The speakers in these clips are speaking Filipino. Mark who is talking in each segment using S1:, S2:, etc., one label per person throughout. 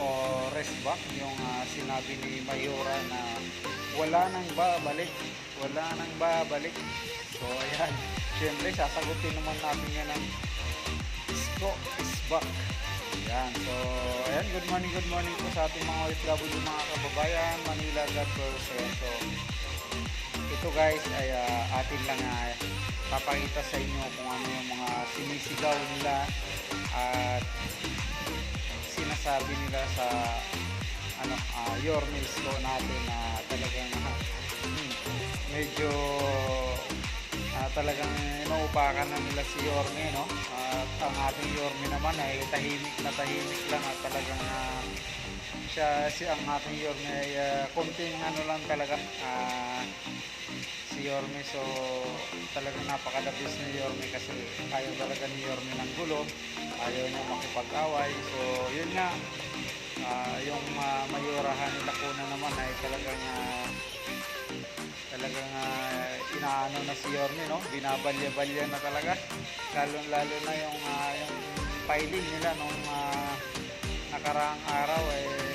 S1: o resback yung ah, sinabi ni Mayora na wala nang babalik wala nang babalik. So ayan. Syempre sasagutin naman natin yan ng Isko is back Ayan, so, ayan, good morning, good morning po sa ating mga OFW, mga kababayan, Manila, God so, ito guys ay ah, atin lang uh, papakita sa inyo kung ano yung mga sinisigaw nila at sinasabi nila sa ano uh, your ko natin na talagang ah, hmm, medyo ah, talagang inuupakan na nila si Yorme no? At ang ating Yorme naman ay tahimik na tahimik lang at talagang ah, siya si ang ating Yorme ay ah, konting ano lang talaga ah, si Yorme. So talagang napakadabis ni Yorme kasi ayaw talaga ni Yorme ng gulo ayaw niya makipag-away. So yun nga ah, yung uh, mayurahan nila kuna naman ay talagang ah, talagang ah, inaano na si Yorme no? Binabalya-balya na talaga. Lalo lalo na yung ah, yung filing nila nung ah, nakaraang araw eh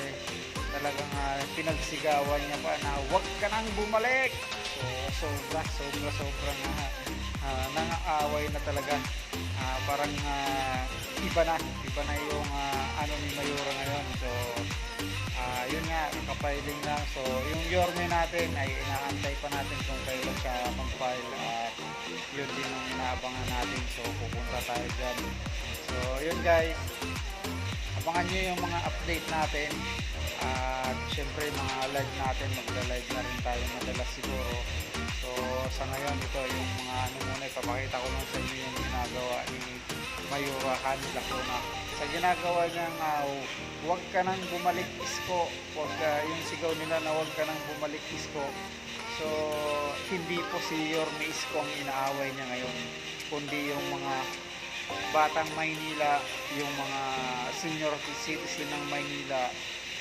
S1: talagang ah, pinagsigawan niya pa na huwag ka nang bumalik so sobra sobra sobra nga uh, nangaaway na talaga Ah, parang ah, iba na iba na yung ah, ano ni Mayura ngayon so Ah, yun nga, nakapiling lang. So, yung Yorme natin ay inaantay pa natin kung kailan siya mag-file at yun din ang inaabangan natin. So, pupunta tayo dyan. So, yun guys. Abangan nyo yung mga update natin. At syempre, mga live natin, magla-live na rin tayo madalas siguro. So, sa ngayon, ito yung mga ano muna, ipapakita ko lang sa inyo yung ginagawa ni Mayura Han Lacuna. Sa ginagawa niyang uh, huwag ka nang bumalik isko, huwag ka, yung sigaw nila na huwag ka nang bumalik isko. So, hindi po si Yorme Isko ang inaaway niya ngayon, kundi yung mga batang Maynila, yung mga senior citizen ng Maynila,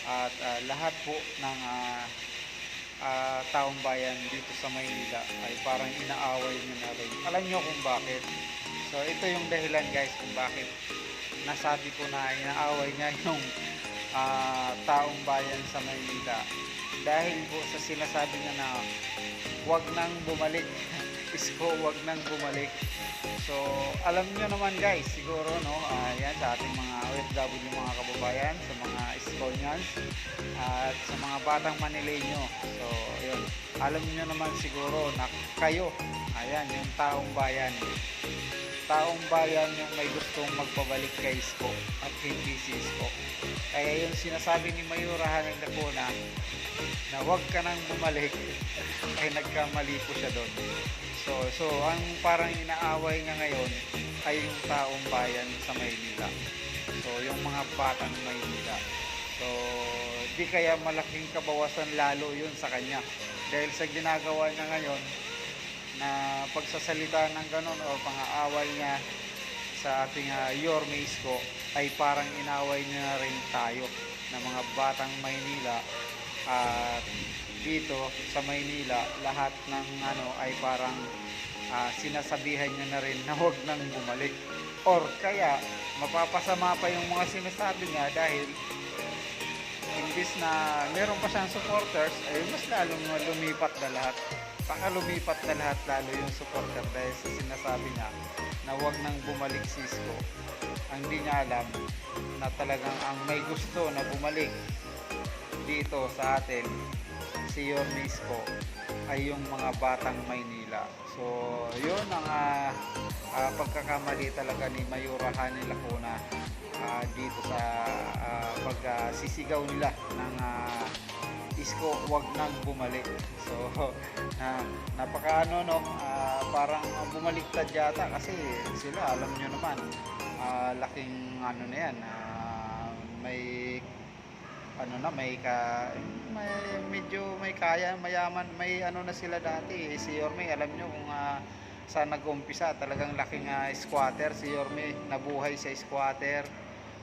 S1: at ah, lahat po ng ah, ah, taong bayan dito sa Maynila ay parang inaaway niya na rin. Alam niyo kung bakit? So ito yung dahilan guys kung bakit nasabi ko na inaaway niya yung ah, taong bayan sa Maynila. Dahil po sa sinasabi niya na wag nang bumalik. Isko, wag nang bumalik. So, alam niyo naman guys, siguro no, ah, yan sa ating mga OFW mga kababayan, sa mga Iskonians, at sa mga batang Manileño. So, yun. Alam niyo naman siguro na kayo, ayan, yung taong bayan. Taong bayan yung may gustong magpabalik kay Isko at hindi si Isko. Kaya yung sinasabi ni Mayura Hanang Lacuna na huwag ka nang bumalik ay nagkamali po siya doon. So, so ang parang inaaway niya ngayon ay yung taong bayan sa Maynila. So, yung mga batang Maynila. So, di kaya malaking kabawasan lalo yun sa kanya. Dahil sa ginagawa niya ngayon, na pagsasalita ng ganon o pang-aaway niya sa ating uh, Yorme Isko ay parang inaway niya na rin tayo na mga batang Maynila at dito sa Maynila lahat ng ano ay parang ah, sinasabihan niya na rin na huwag nang bumalik. Or kaya mapapasama pa yung mga sinasabi niya dahil imbis na meron pa siyang supporters ay mas lalong lumipat na lahat. Baka lumipat na lahat lalo yung supporter dahil sa sinasabi niya na huwag nang bumalik si Isko ang di niya alam na talagang ang may gusto na bumalik dito sa atin si Yorme Isko ay yung mga batang Maynila. So, yun ang ah, ah, pagkakamali talaga ni Mayura Hani Lacuna ah, dito sa ah, pagsisigaw nila ng ah, Isko wag nang bumalik. So, na napaka ano no, ah, parang bumaliktad yata kasi sila alam nyo naman ah, laking ano na yan, ah, may ano na may ka may medyo may kaya mayaman may ano na sila dati eh, si Yorme alam nyo kung uh, saan nag-umpisa. Talagang laking uh, squatter. Si Yorme nabuhay sa squatter.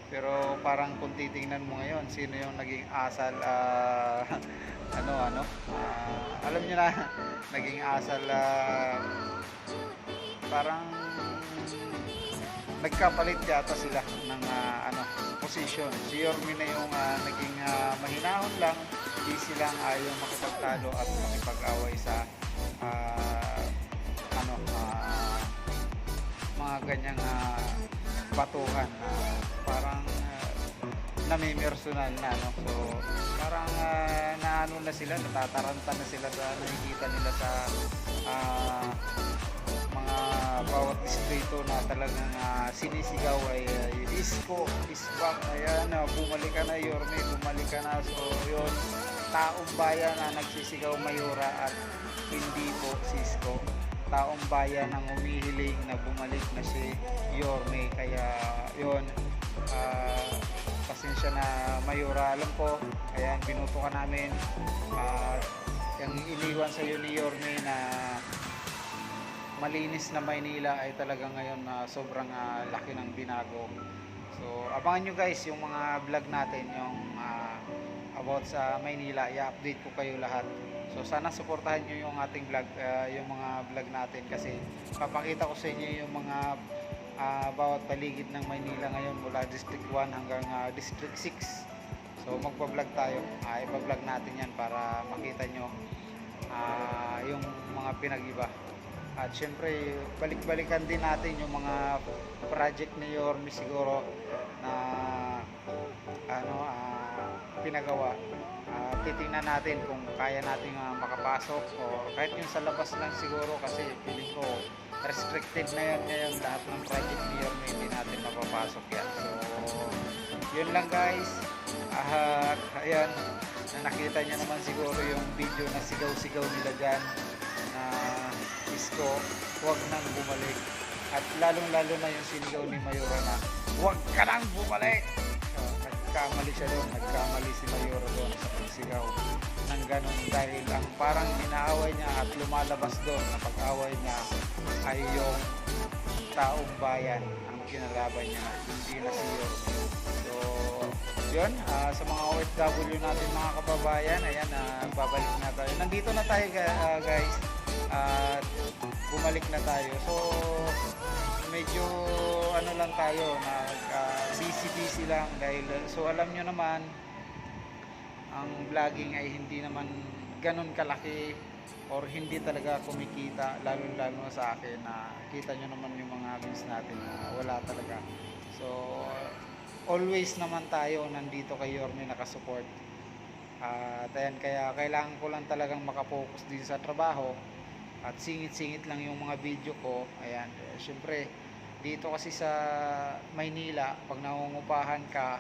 S1: Pero parang kung titingnan mo ngayon, sino yung naging asal, ah, ano, ano, ah, alam niyo na, naging asal, ah, parang nagkapalit yata sila ng ah, ano, position. Si Yormi na yung ah, naging ah, mahinahon lang, di silang ayaw makipagtalo at makipag-away sa ah, ano, ah, mga ganyang ah, batuhan na parang uh, namimersonal na no? so parang uh, naano na sila natataranta na sila sa nakikita nila sa ah, mga bawat distrito na talagang ah, sinisigaw ay uh, isko, isbak, ayan, uh, bumalik ka na Yorme, bumalik ka na. So yun, taong bayan na nagsisigaw Mayura at hindi po Cisco taong bayan ang humihiling na bumalik na si Yorme. Kaya yon ah, pasensya na Mayura alam ko ayan binuto ka namin. At yung iniwan sa iyo ni Yorme na malinis na Maynila ay talaga ngayon na sobrang ah, laki ng binago so abangan nyo guys yung mga vlog natin yung ah, about sa Maynila i-update ko kayo lahat So sana suportahan nyo yung ating vlog, ah, yung mga vlog natin kasi papakita ko sa inyo yung mga ah, bawat paligid ng Maynila ngayon mula District 1 hanggang ah, District 6. So magpa-vlog tayo. Uh, ipa-vlog natin yan para makita nyo ah, yung mga pinag-iba. At syempre, balik-balikan din natin yung mga project ni Yormi siguro na ano ah, pinagawa. Ah, titingnan natin kung kaya natin ah, makapasok o kahit yung sa labas lang siguro kasi feeling ko restricted na yan ngayon lahat ng project ni Yorme hindi natin mapapasok yan. So yun lang guys. At ayan. Na nakita niya naman siguro yung video na sigaw-sigaw nila dyan isko huwag nang bumalik at lalong lalo na yung sinigaw ni Mayora na huwag ka nang bumalik So, nagkamali siya doon, nagkamali si Mayoro doon sa pagsigaw ng ganun dahil ang parang inaaway niya at lumalabas doon na pag-away niya ay yung taong bayan ang kinalaban niya, hindi na si Yorme. So, yun, ah, sa mga OFW natin mga kababayan, ayan, ah, babalik na tayo. Nandito na tayo ah, guys, at bumalik na tayo. So, medyo ano lang tayo na uh, busy busy lang dahil so alam nyo naman ang vlogging ay hindi naman ganun kalaki or hindi talaga kumikita lalo lalo sa akin na kita nyo naman yung mga views natin na wala talaga. So always naman tayo nandito kay Yorme nakasupport. At ayan kaya kailangan ko lang talagang makapokus din sa trabaho at singit-singit lang yung mga video ko. Ayan. Syempre dito kasi sa Maynila pag nangungupahan ka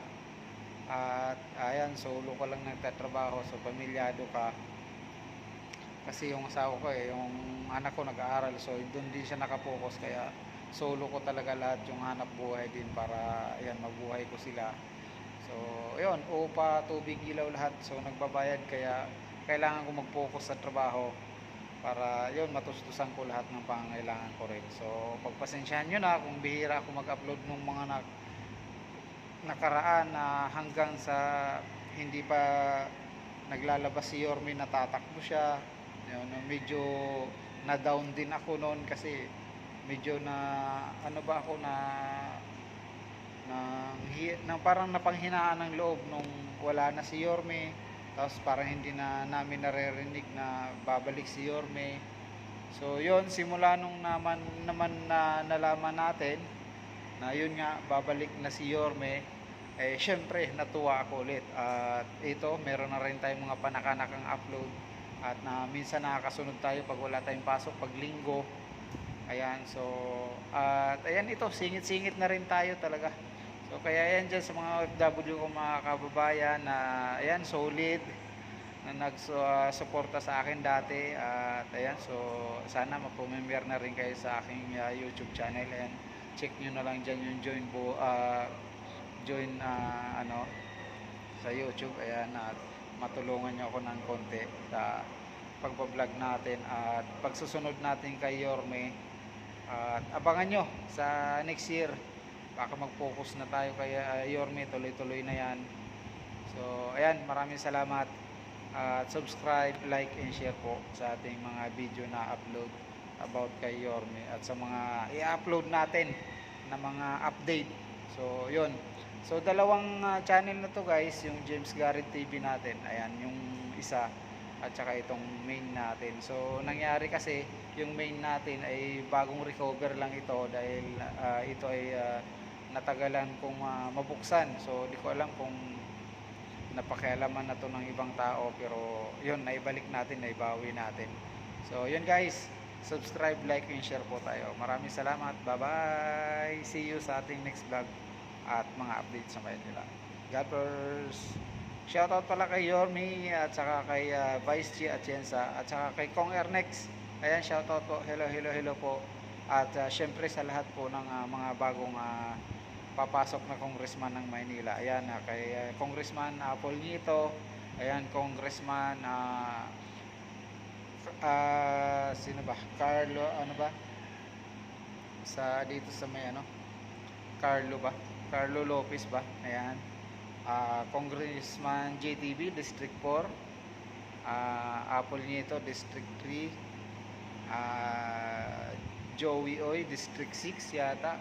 S1: at ayan solo ka lang nagtatrabaho so pamilyado ka. Kasi yung asawa ko eh yung anak ko nag-aaral so doon din siya nakapokus kaya solo ko talaga lahat yung hanap buhay din para ayan mabuhay ko sila. So ayun upa tubig ilaw lahat. So nagbabayad kaya kailangan ko mag-focus sa trabaho para yun matustusan ko lahat ng pangangailangan ko rin. So pagpasensyahan nyo na kung bihira ako mag-upload ng mga nak nakaraan na hanggang sa hindi pa naglalabas si Yorme natatakbo siya. Yun, medyo na down din ako noon kasi medyo na ano ba ako na nang, nang parang napanghinaan ng loob nung wala na si Yorme tapos parang hindi na namin naririnig na babalik si Yorme. So yon simula nung naman naman na nalaman natin na yun nga babalik na si Yorme eh syempre natuwa ako ulit. At ito meron na rin tayong mga panakanakang upload. At na minsan nakakasunod tayo pag wala tayong pasok pag linggo. Ayan so at ayan ito singit-singit na rin tayo talaga so kaya ayan dyan sa mga OFW ko mga kababayan na ayan solid na nagsuporta sa akin dati. At ayan so sana mapumember na rin kayo sa aking uh, YouTube channel. Ayan check nyo na lang dyan yung join bo uh, join uh, ano sa YouTube. Ayan at matulungan nyo ako ng konti sa pagbablog natin at pagsusunod natin kay Yorme. At abangan nyo sa next year baka mag-focus na tayo kay uh, Yorme, tuloy-tuloy na yan. So, ayan, maraming salamat. At subscribe, like, and share po sa ating mga video na upload about kay Yorme at sa mga i-upload natin na mga update. So, yun. So, dalawang ah, channel na to guys, yung James Garrett TV natin. Ayan, yung isa at saka itong main natin. So, nangyari kasi yung main natin ay bagong recover lang ito dahil ah, ito ay ah, natagalan kong ah, mabuksan. So, di ko alam kung napakialaman na to ng ibang tao pero yun, naibalik natin, naibawi natin. So, yun guys, subscribe, like, and share po tayo. Maraming salamat. Bye-bye. See you sa ating next vlog at mga updates sa Manila. God bless. Shoutout pala kay Yormi at saka kay ah, Vice G Atienza at saka kay Kong Ernex. Ayan, shoutout po. Hello, hello, hello po. At ah, syempre sa lahat po ng ah, mga bagong ah, papasok na congressman ng Maynila. Ayan, ah, kay ah, Congressman Apol Nito. Ayan, Congressman ah ah, sino ba? Carlo, ano ba? Sa dito sa may ano? Carlo ba? Carlo Lopez ba? Ayan. Ah, Congressman JTB District 4. Ah, Apple Nieto District 3. Ah, Joey Oy District 6 yata.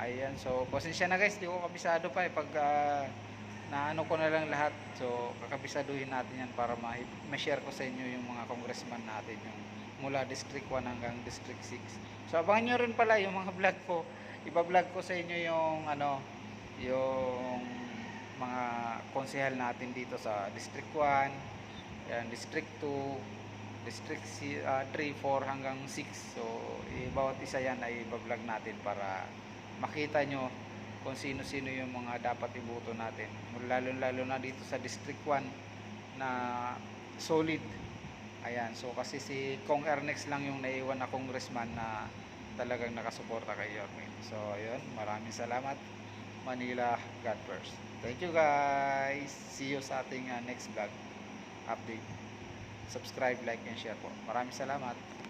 S1: Ayan, so pasensya na guys, di ko kabisado pa eh pag ah, naano ko na lang lahat. So kakabisaduhin natin yan para ma- ma-share ko sa inyo yung mga congressman natin yung mula District 1 hanggang District 6. So abangan nyo rin pala yung mga vlog ko. Iba-vlog ko sa inyo yung ano, yung mga konsehal natin dito sa District 1, yan, District 2, District si- ah, 3, 4 hanggang 6. So, i- bawat isa yan ay iba-vlog natin para makita nyo kung sino-sino yung mga dapat ibuto natin. Lalo-lalo na dito sa District 1 na solid. Ayan, so kasi si Kong Ernex lang yung naiwan na congressman na talagang nakasuporta kay Yormin. So, ayun, maraming salamat. Manila, God first. Thank you guys. See you sa ating uh, next vlog update. Subscribe, like, and share po. Maraming salamat.